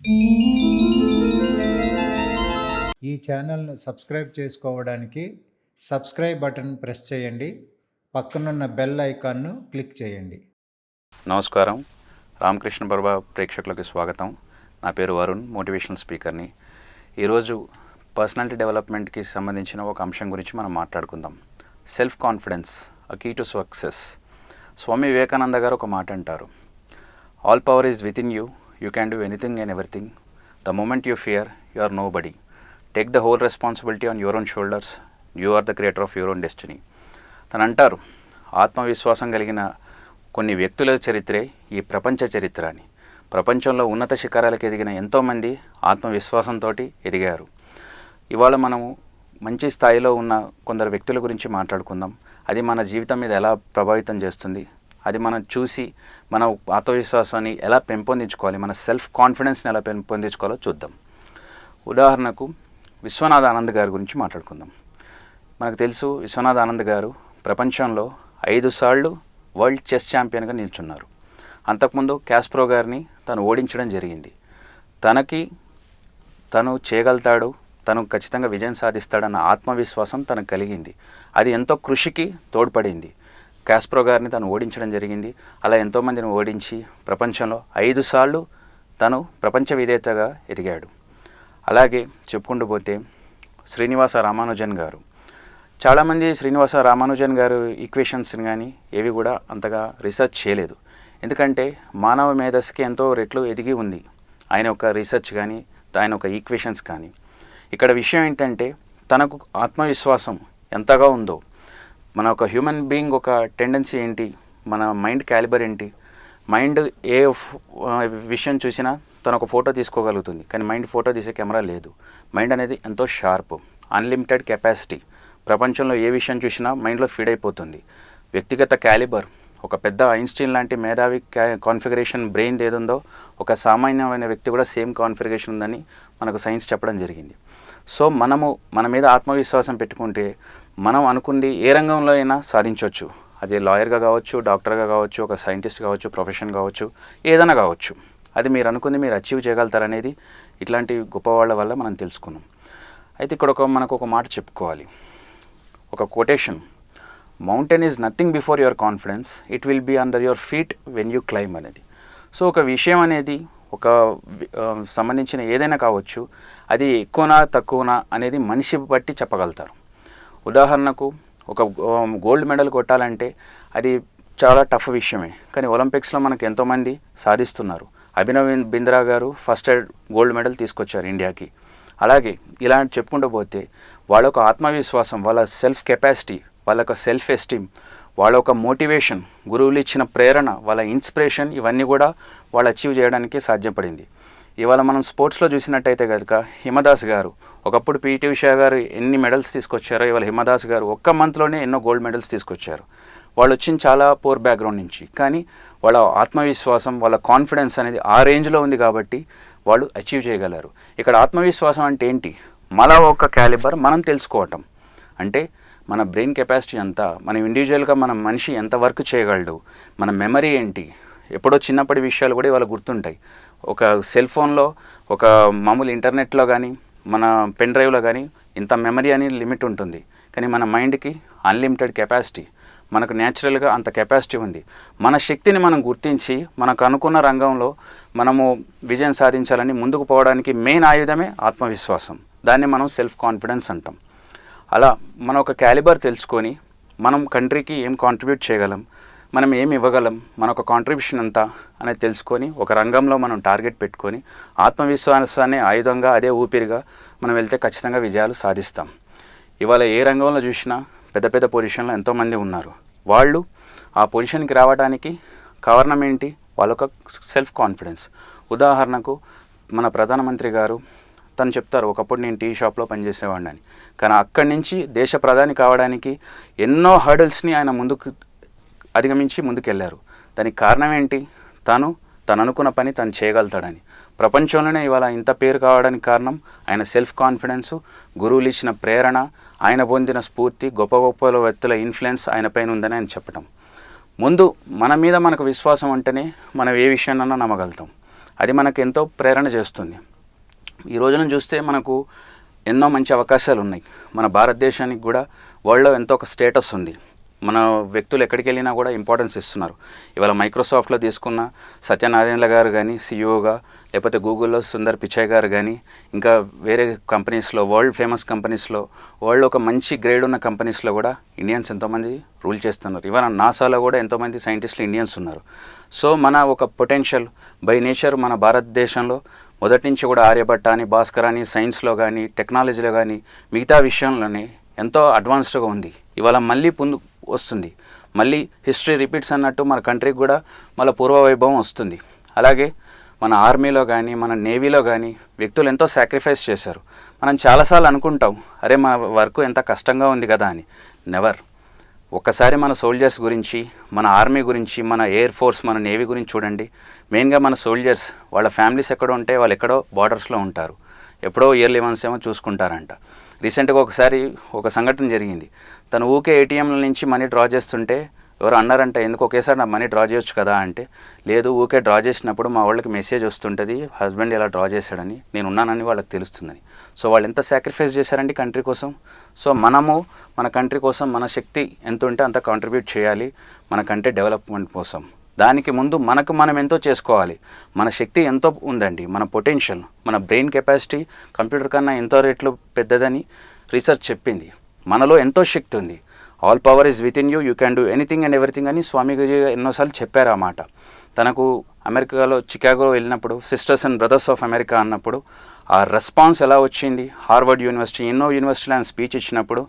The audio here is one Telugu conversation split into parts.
ఈ ఛానల్ను సబ్స్క్రైబ్ చేసుకోవడానికి సబ్స్క్రైబ్ బటన్ ప్రెస్ చేయండి. పక్కనున్న బెల్ ఐకాన్ను క్లిక్ చేయండి. నమస్కారం. రామకృష్ణ బర్బా ప్రేక్షకులకు స్వాగతం. నా పేరు వరుణ్ మోటివేషనల్ స్పీకర్ని. ఈరోజు పర్సనాలిటీ డెవలప్మెంట్కి సంబంధించిన ఒక అంశం గురించి మనం మాట్లాడుకుందాం. Self confidence a key to success Swami Vivekananda గారు ఒక మాట అంటారు all power is within you you can do anything and everything the moment you fear you are nobody take the whole responsibility on your own shoulders you are the creator of your own destiny తను అంటారు ఆత్మవిశ్వాసం కలిగిన కొన్ని వ్యక్తుల చరిత్రే ఈ ప్రపంచ చరిత్ర అని. ప్రపంచంలో ఉన్నత శిఖరాలకు ఎదిగిన ఎంతోమంది ఆత్మవిశ్వాసంతో ఎదిగారు. ఇవాళ మనము మంచి స్థాయిలో ఉన్న కొందరు వ్యక్తుల గురించి మాట్లాడుకుందాం. అది మన జీవితం మీద ఎలా ప్రభావితం చేస్తుంది? అది మనం చూసి మన ఆత్మవిశ్వాసాన్ని ఎలా పెంపొందించుకోవాలి మన సెల్ఫ్ కాన్ఫిడెన్స్ని ఎలా పెంపొందించుకోవాలో చూద్దాం. ఉదాహరణకు విశ్వనాథ ఆనంద్ గారి గురించి మాట్లాడుకుందాం. మనకు తెలుసు విశ్వనాథ్ ఆనంద్ గారు ప్రపంచంలో ఐదు సార్లు వరల్డ్ చెస్ ఛాంపియన్గా నిల్చున్నారు. అంతకుముందు క్యాస్ప్రో గారిని తను ఓడించడం జరిగింది. తనకి తను చేయగలుగుతాడు తను ఖచ్చితంగా విజయం సాధిస్తాడన్న ఆత్మవిశ్వాసం తనకు కలిగింది. అది ఎంతో కృషికి తోడ్పడింది. క్యాస్ప్రో గారిని తను ఓడించడం జరిగింది. అలా ఎంతోమందిని ఓడించి ప్రపంచంలో ఐదు సార్లు తను ప్రపంచ విధేతగా ఎదిగాడు. అలాగే చెప్పుకుంటూ పోతే శ్రీనివాస రామానుజన్ గారు. చాలామంది శ్రీనివాస రామానుజన్ గారు ఈక్వేషన్స్ని కానీ ఏవి కూడా అంతగా రీసెర్చ్ చేయలేదు. ఎందుకంటే మానవ మేధస్సుకి ఎంతో రెట్లు ఎదిగి ఉంది. ఆయన యొక్క రీసెర్చ్ కానీ ఆయన ఒక ఈక్వేషన్స్ కానీ. ఇక్కడ విషయం ఏంటంటే తనకు ఆత్మవిశ్వాసం ఎంతగా ఉందో మన ఒక హ్యూమన్ బీయింగ్ ఒక టెండెన్సీ ఏంటి? మన మైండ్ క్యాలిబర్ ఏంటి? మైండ్ ఏ విషయం చూసినా తను ఒక ఫోటో తీసుకోగలుగుతుంది. కానీ మైండ్ ఫోటో తీసే కెమెరా లేదు. మైండ్ అనేది ఎంతో షార్ప్ అన్లిమిటెడ్ కెపాసిటీ ప్రపంచంలో ఏ విషయం చూసినా మైండ్లో ఫీడ్ అయిపోతుంది. వ్యక్తిగత క్యాలిబర్ ఒక పెద్ద ఐన్స్టీన్ లాంటి మేధావి కాన్ఫిగరేషన్ బ్రెయిన్ ఏదుందో ఒక సామాన్యమైన వ్యక్తి కూడా సేమ్ కాన్ఫిగరేషన్ ఉందని మనకు సైన్స్ చెప్పడం జరిగింది. సో మనము మన మీద ఆత్మవిశ్వాసం పెట్టుకుంటే మనం అనుకుంది ఏ రంగంలో అయినా సాధించవచ్చు అది లాయర్గా కావచ్చు డాక్టర్గా కావచ్చు ఒక సైంటిస్ట్ కావచ్చు ప్రొఫెషన్ కావచ్చు ఏదైనా కావచ్చు. అది మీరు అనుకుంది మీరు అచీవ్ చేయగలుగుతారనేది ఇట్లాంటి గొప్పవాళ్ళ వల్ల మనం తెలుసుకున్నాం. అయితే ఇక్కడ ఒక మనకు ఒక మాట చెప్పుకోవాలి. ఒక quotation mountain is nothing before your confidence it will be under your feet when you climb అనేది. సో ఒక విషయం అనేది ఒక సంబంధించిన ఏదైనా కావచ్చు అది ఎక్కువనా తక్కువనా అనేది మనిషి బట్టి చెప్పగలుగుతారు. ఉదాహరణకు ఒక గోల్డ్ మెడల్ కొట్టాలంటే అది చాలా టఫ్ విషయమే. కానీ ఒలింపిక్స్లో మనకు ఎంతోమంది సాధిస్తున్నారు. అభినవ్ బింద్రా గారు ఫస్ట్ గోల్డ్ మెడల్ తీసుకొచ్చారు ఇండియాకి. అలాగే ఇలా చెప్పుకుంటూ పోతే వాళ్ళ ఒక ఆత్మవిశ్వాసం వాళ్ళ సెల్ఫ్ కెపాసిటీ వాళ్ళ ఒక సెల్ఫ్ ఎస్టీమ్ వాళ్ళ ఒక మోటివేషన్ గురువులు ఇచ్చిన ప్రేరణ వాళ్ళ ఇన్స్పిరేషన్ ఇవన్నీ కూడా వాళ్ళు అచీవ్ చేయడానికి సాధ్యపడింది. ఇవాళ మనం స్పోర్ట్స్లో చూసినట్టయితే కనుక హిమదాస్ గారు ఒకప్పుడు పీటీ ఉషా గారు ఎన్ని మెడల్స్ తీసుకొచ్చారో ఇవాళ హిమదాస్ గారు ఒక్క మంత్లోనే ఎన్నో గోల్డ్ మెడల్స్ తీసుకొచ్చారు. వాళ్ళు వచ్చిన చాలా పూర్ బ్యాక్గ్రౌండ్ నుంచి. కానీ వాళ్ళ ఆత్మవిశ్వాసం వాళ్ళ కాన్ఫిడెన్స్ అనేది ఆ రేంజ్లో ఉంది కాబట్టి వాళ్ళు అచీవ్ చేయగలరు. ఇక్కడ ఆత్మవిశ్వాసం అంటే ఏంటి? మన ఒక క్యాలిబర్ మనం తెలుసుకోవటం. అంటే మన బ్రెయిన్ కెపాసిటీ ఎంత మనం ఇండివిజువల్గా మన మనిషి ఎంత వర్క్ చేయగలడు మన మెమరీ ఏంటి? ఎప్పుడో చిన్నప్పటి విషయాలు కూడా ఇవాళ గుర్తుంటాయి. ఒక సెల్ ఫోన్లో ఒక మామూలు ఇంటర్నెట్లో కానీ మన పెన్ డ్రైవ్లో కానీ ఇంత మెమరీ అని లిమిట్ ఉంటుంది. కానీ మన మైండ్కి అన్లిమిటెడ్ కెపాసిటీ మనకు న్యాచురల్గా అంత కెపాసిటీ ఉంది. మన శక్తిని మనం గుర్తించి మనకు అనుకున్న రంగంలో మనము విజయం సాధించాలని ముందుకు పోవడానికి మెయిన్ ఆయుధమే ఆత్మవిశ్వాసం. దాన్ని మనం సెల్ఫ్ కాన్ఫిడెన్స్ అంటాం. అలా మన ఒక క్యాలిబర్ తెలుసుకొని మనం కంట్రీకి ఏం కాంట్రిబ్యూట్ చేయగలం? మనం ఏమి ఇవ్వగలం? మన ఒక కాంట్రిబ్యూషన్ ఎంత? అనేది తెలుసుకొని ఒక రంగంలో మనం టార్గెట్ పెట్టుకొని ఆత్మవిశ్వాసాన్ని ఆయుధంగా అదే ఊపిరిగా మనం వెళ్తే ఖచ్చితంగా విజయాలు సాధిస్తాం. ఇవాళ ఏ రంగంలో చూసినా పెద్ద పెద్ద పొజిషన్లో ఎంతోమంది ఉన్నారు. వాళ్ళు ఆ పొజిషన్కి రావడానికి కారణం ఏంటి? వాళ్ళొక సెల్ఫ్ కాన్ఫిడెన్స్ ఉదాహరణకు మన ప్రధానమంత్రి గారు తను చెప్తారు ఒకప్పుడు నేను టీ షాప్లో పనిచేసేవాడిని అని. కానీ అక్కడి నుంచి దేశ ప్రధాని కావడానికి ఎన్నో హర్డల్స్ని ఆయన ముందుకు అధిగమించి ముందుకెళ్ళారు దానికి కారణం ఏంటి తను తను అనుకున్న పని తను చేయగలుగుతాడని. ప్రపంచంలోనే ఇవాళ ఇంత పేరు కావడానికి కారణం ఆయన సెల్ఫ్ కాన్ఫిడెన్సు గురువులు ఇచ్చిన ప్రేరణ ఆయన పొందిన స్ఫూర్తి గొప్ప గొప్ప వ్యక్తుల ఇన్ఫ్లుయెన్స్ ఆయన పైన ఉందని ఆయన చెప్పటం. ముందు మన మీద మనకు విశ్వాసం ఉంటేనే మనం ఏ విషయాన్నైనా నమ్మగలుగుతాం. అది మనకు ఎంతో ప్రేరణ చేస్తుంది. ఈ రోజున చూస్తే మనకు ఎన్నో మంచి అవకాశాలు ఉన్నాయి మన భారతదేశానికి కూడా వరల్డ్లో ఎంతో ఒక స్టేటస్ ఉంది. మన వ్యక్తులు ఎక్కడికి వెళ్ళినా కూడా ఇంపార్టెన్స్ ఇస్తున్నారు. ఇవాళ మైక్రోసాఫ్ట్లో తీసుకున్న సత్యనారాయణల గారు కానీ సీఈఓగా లేకపోతే గూగుల్లో సుందర్ పిచాయ్ గారు కానీ ఇంకా వేరే కంపెనీస్లో వరల్డ్ ఫేమస్ కంపెనీస్లో వరల్డ్ ఒక మంచి గ్రేడ్ ఉన్న కంపెనీస్లో కూడా ఇండియన్స్ ఎంతోమంది రూల్ చేస్తున్నారు. ఇవాళ నాసాలో కూడా ఎంతోమంది సైంటిస్టులు ఇండియన్స్ ఉన్నారు. సో మన ఒక పొటెన్షియల్ బై నేచర్ మన భారతదేశంలో మొదటి నుంచి కూడా ఆర్యభట్ట అని భాస్కర్ అని సైన్స్లో కానీ టెక్నాలజీలో కానీ మిగతా విషయంలోనే ఎంతో అడ్వాన్స్డ్గా ఉంది. ఇవాళ మళ్ళీ ముందు వస్తుంది. మళ్ళీ హిస్టరీ రిపీట్స్ అన్నట్టు మన కంట్రీకి కూడా మళ్ళీ పూర్వ వైభవం వస్తుంది. అలాగే మన ఆర్మీలో కానీ మన నేవీలో కానీ వ్యక్తులు ఎంతో సాక్రిఫైస్ చేశారు. మనం చాలాసార్లు అనుకుంటాం అరే మన వర్క్ ఎంత కష్టంగా ఉంది కదా అని. నెవర్ ఒక్కసారి మన సోల్జర్స్ గురించి మన ఆర్మీ గురించి మన ఎయిర్ ఫోర్స్ మన నేవీ గురించి చూడండి. మెయిన్గా మన సోల్జర్స్ వాళ్ళ ఫ్యామిలీస్ ఎక్కడ ఉంటే వాళ్ళు ఎక్కడో బార్డర్స్లో ఉంటారు. ఎప్పుడో ఇయర్లీ వన్స్ ఏమో చూసుకుంటారంట. రీసెంట్గా ఒకసారి ఒక సంఘటన జరిగింది. తను ఊకే ఏటీఎంల నుంచి మనీ డ్రా చేస్తుంటే ఎవరు అన్నారంట ఎందుకు ఒకేసారి నా మనీ డ్రా చేయొచ్చు కదా? అంటే లేదు ఊకే డ్రా చేసినప్పుడు మా వాళ్ళకి మెసేజ్ వస్తుంటుంది హస్బెండ్ ఇలా డ్రా చేశాడని నేను ఉన్నానని వాళ్ళకి తెలుస్తుందని. సో వాళ్ళు ఎంత సాక్రిఫైస్ చేశారండి కంట్రీ కోసం? సో మనము మన కంట్రీ కోసం మన శక్తి ఎంత ఉంటే అంత కాంట్రిబ్యూట్ చేయాలి మన కంట్రీ డెవలప్మెంట్ కోసం. దానికి ముందు మనకు మనం ఎంతో చేసుకోవాలి. మన శక్తి ఎంతో ఉందండి. మన పొటెన్షియల్ మన బ్రెయిన్ కెపాసిటీ కంప్యూటర్ కన్నా ఎంతో రేట్లు పెద్దదని రీసెర్చ్ చెప్పింది. మనలో ఎంతో శక్తి ఉంది. All power is within you you can do anything and everything అని స్వామిజీ ఎన్నోసార్లు చెప్పారు అన్నమాట తనకు అమెరికాలో చికాగోలో వెళ్ళినప్పుడు sisters and brothers of America అన్నప్పుడు ఆ రెస్పాన్స్ ఎలా వచ్చింది? హార్వర్డ్ యూనివర్సిటీ ఎన్నో యూనివర్సిటీలు ఆయన స్పీచ్ ఇచ్చినప్పుడు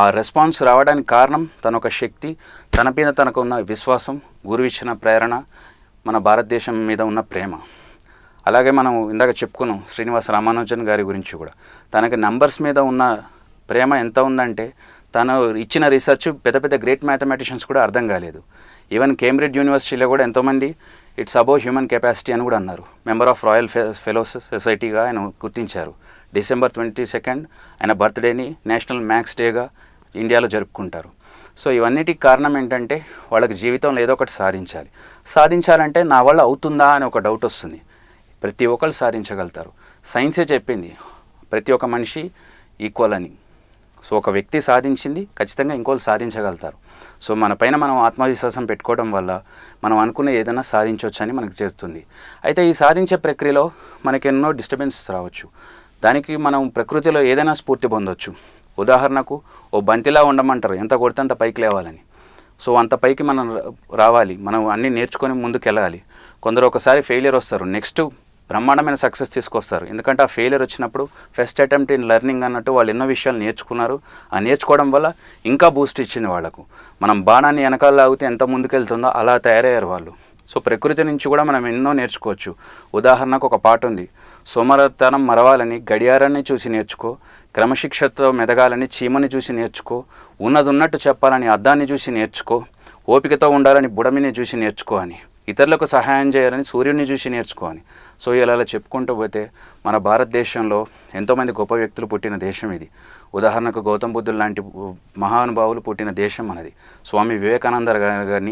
ఆ రెస్పాన్స్ రావడానికి కారణం తన ఒక శక్తి తన మీద తనకున్న విశ్వాసం గురువు ఇచ్చిన ప్రేరణ మన భారతదేశం మీద ఉన్న ప్రేమ. అలాగే మనం ఇందాక చెప్పుకున్నాం శ్రీనివాస రామానుజన్ గారి గురించి కూడా. తనకి నంబర్స్ మీద ఉన్న ప్రేమ ఎంత ఉందంటే తను ఇచ్చిన రీసెర్చ్ పెద్ద పెద్ద గ్రేట్ మ్యాథమెటిషియన్స్ కూడా అర్థం కాలేదు. ఈవెన్ కేంబ్రిడ్జ్ యూనివర్సిటీలో కూడా ఎంతోమంది ఇట్స్ అబౌవ్ హ్యూమన్ కెపాసిటీ అని కూడా అన్నారు. మెంబర్ ఆఫ్ రాయల్ ఫెలోస్ సొసైటీగా ఆయన గుర్తించారు. డిసెంబర్ ట్వంటీ సెకండ్ ఆయన బర్త్డేని నేషనల్ మ్యాథ్స్ డేగా ఇండియాలో జరుపుకుంటారు. సో ఇవన్నిటికి కారణం ఏంటంటే వాళ్ళకి జీవితంలో ఏదో ఒకటి సాధించాలి. సాధించాలంటే నా వల్ల అవుతుందా అని ఒక డౌట్ వస్తుంది. ప్రతి ఒక్కరు సాధించగలుగుతారు. సైన్సే చెప్పింది ప్రతి ఒక్క మనిషి ఈక్వల్ అని. సో ఒక వ్యక్తి సాధించింది ఖచ్చితంగా ఇంకోళ్ళు సాధించగలుగుతారు. సో మన పైన మనం ఆత్మవిశ్వాసం పెట్టుకోవడం వల్ల మనం అనుకున్న ఏదైనా సాధించవచ్చు అని మనకు చేస్తుంది అయితే ఈ సాధించే ప్రక్రియలో మనకి ఎన్నో డిస్టర్బెన్సెస్ రావచ్చు. దానికి మనం ప్రకృతిలో ఏదైనా స్ఫూర్తి పొందొచ్చు. ఉదాహరణకు ఓ బంతిలా ఉండమంటారు ఎంత కొడితే అంత పైకి లేవాలని. సో అంత పైకి మనం రావాలి. మనం అన్నీ నేర్చుకొని ముందుకు వెళ్ళాలి కొందరు ఒకసారి ఫెయిలియర్ వస్తారు. నెక్స్ట్ బ్రహ్మాండమైన సక్సెస్ తీసుకొస్తారు. ఎందుకంటే ఆ ఫెయిలియర్ వచ్చినప్పుడు ఫస్ట్ అటెంప్ట్ ఇన్ లెర్నింగ్ అన్నట్టు వాళ్ళు ఎన్నో విషయాలు నేర్చుకున్నారు. ఆ నేర్చుకోవడం వల్ల ఇంకా బూస్ట్ ఇచ్చింది వాళ్ళకు. మనం బాణాన్ని వెనకాల లాగితే ఎంత ముందుకెళ్తుందో అలా తయారయ్యారు వాళ్ళు. సో ప్రకృతి నుంచి కూడా మనం ఎన్నో నేర్చుకోవచ్చు. ఉదాహరణకు ఒక పాట ఉంది. సోమరతనం మరవాలని గడియారాన్ని చూసి నేర్చుకో. క్రమశిక్షతో మెదగాలని చీమని చూసి నేర్చుకో. ఉన్నది ఉన్నట్టు చెప్పాలని అద్దాన్ని చూసి నేర్చుకో. ఓపికతో ఉండాలని బుడమిని చూసి నేర్చుకో అని. ఇతరులకు సహాయం చేయాలని సూర్యుడిని చూసి నేర్చుకో అని. సో ఇలా అలా చెప్పుకుంటూ పోతే మన భారతదేశంలో ఎంతోమంది గొప్ప వ్యక్తులు పుట్టిన దేశం ఇది. ఉదాహరణకు గౌతమ్ బుద్ధులు లాంటి మహానుభావులు పుట్టిన దేశం మనది. స్వామి వివేకానంద గారు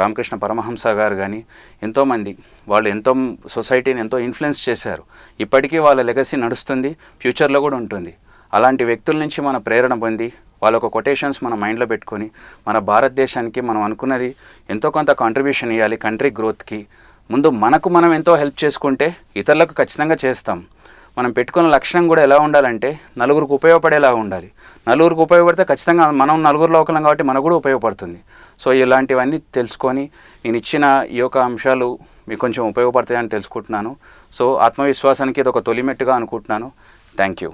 రామకృష్ణ పరమహంస గారు కానీ ఎంతోమంది వాళ్ళు ఎంతో సొసైటీని ఎంతో ఇన్ఫ్లుయెన్స్ చేశారు. ఇప్పటికీ వాళ్ళ లెగసీ నడుస్తుంది ఫ్యూచర్లో కూడా ఉంటుంది. అలాంటి వ్యక్తుల నుంచి మన ప్రేరణ పొంది వాళ్ళ ఒక కొటేషన్స్ మన మైండ్లో పెట్టుకొని మన భారతదేశానికి మనం అనుకున్నది ఎంతో కొంత కాంట్రిబ్యూషన్ ఇవ్వాలి కంట్రీ గ్రోత్కి ముందు మనకు మనం ఎంతో హెల్ప్ చేసుకుంటే ఇతరులకు ఖచ్చితంగా చేస్తాం. మనం పెట్టుకున్న లక్ష్యం కూడా ఎలా ఉండాలంటే నలుగురికి ఉపయోగపడేలా ఉండాలి. నలుగురికి ఉపయోగపడితే ఖచ్చితంగా మనం నలుగురిలో ఒకలం కాబట్టి మనకు కూడా ఉపయోగపడుతుంది. సో ఇలాంటివన్నీ తెలుసుకొని నేను ఇచ్చిన ఈ యొక్క అంశాలు మీకు కొంచెం ఉపయోగపడతాయని తెలుసుకుంటున్నాను. సో ఆత్మవిశ్వాసానికి ఇది ఒక తొలిమెట్టుగా అనుకుంటున్నాను. Thank you.